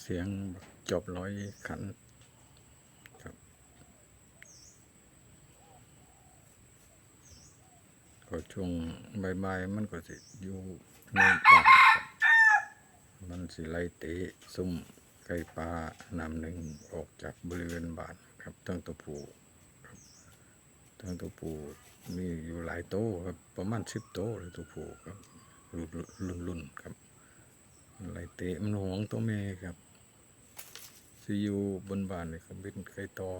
เสียงจบร้อยขันครับก็ช่วงบ่ายๆมันก็สิอยู่ในบ้านครับมันสิไล่เตะซุ่มไก่ปลานำหนึ่งออกจากบริเวณบ้านครับทั้งตัวผู้ครับทั้งตัวผู้มีอยู่หลายโต๊ะครับประมาณสิบโต๊ะเลยตัวผู้ครับรุ่นรุ่นรุ่นๆครับไล่เตะมันหวงตัวแม่ครับ ซีอยู่บนบ้านเลยครับเป็นไก่ตอ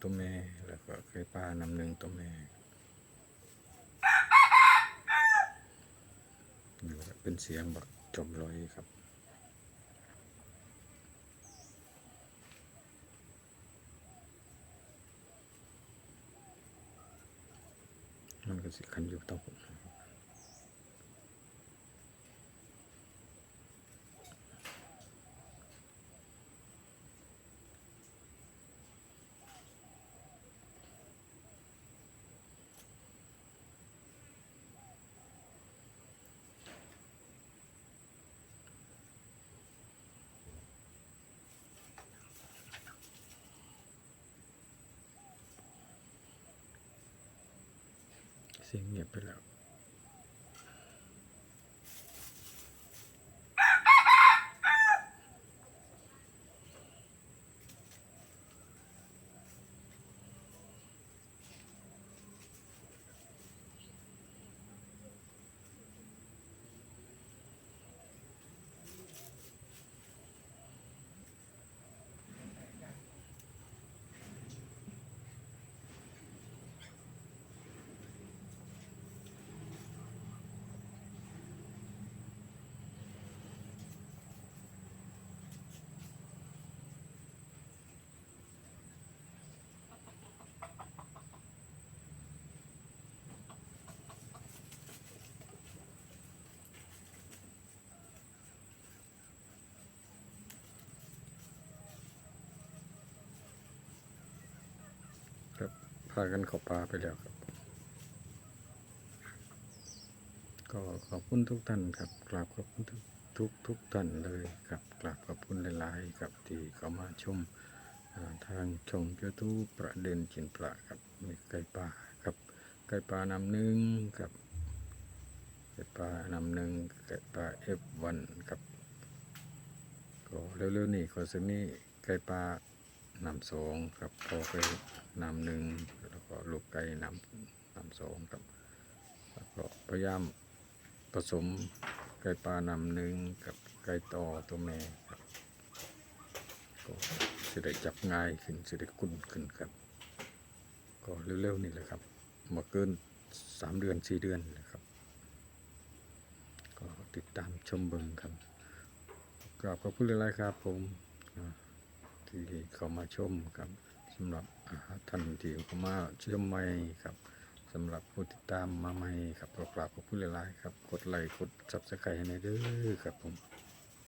ตัวแม่แล้วก็ไก่ปลานำหนึ่งตัวแม่อยู่เป็นเสียงแบักจมลอยครับมันก็สิคันอยู่ต้องเสียงเากันเข้าป่าไปแล้วครับ ก็ขอบคุณทุกท่านครับกราบขอบคุณทุกทุกทุกท่านเลยครับกราบขอบคุณหลายๆครับที่เข้ามาชมทางช่องยูทูบประเด็นจินปลาครับมีไก่ป่าครับไก่ป่านำหนึ่งครับไก่ป่านำหนึ่งไก่ป่าเอฟวันครับก็เร็วๆนี้ก็จะมีไก่ป่านำสองครับพอเคยนำหนึ่ง ไก่นำนำสองครับแล้วก็พยายามผสมไก่ปลานำหนึ่งกับไก่ต่อตัวแม่ครับก็จะได้จับง่ายขึ้นจะได้คุ้นขึ้นครับ ก็เร็วๆนี่แหละครับมาเกินสามเดือนสี่เดือนนะครับ ก็ติดตามชมเบิงครับกราบขอบคุณหลายๆครับผมที่เข้ามาชมครับ สำหรับท่านที่เข้ามาเชื่อมใหม่ครับสำหรับผู้ติดตามมาใหม่ครับก็กราบขอบคุณหลายๆครับ กดไลค์กดซับสไครต์ให้ในเด้อครับผม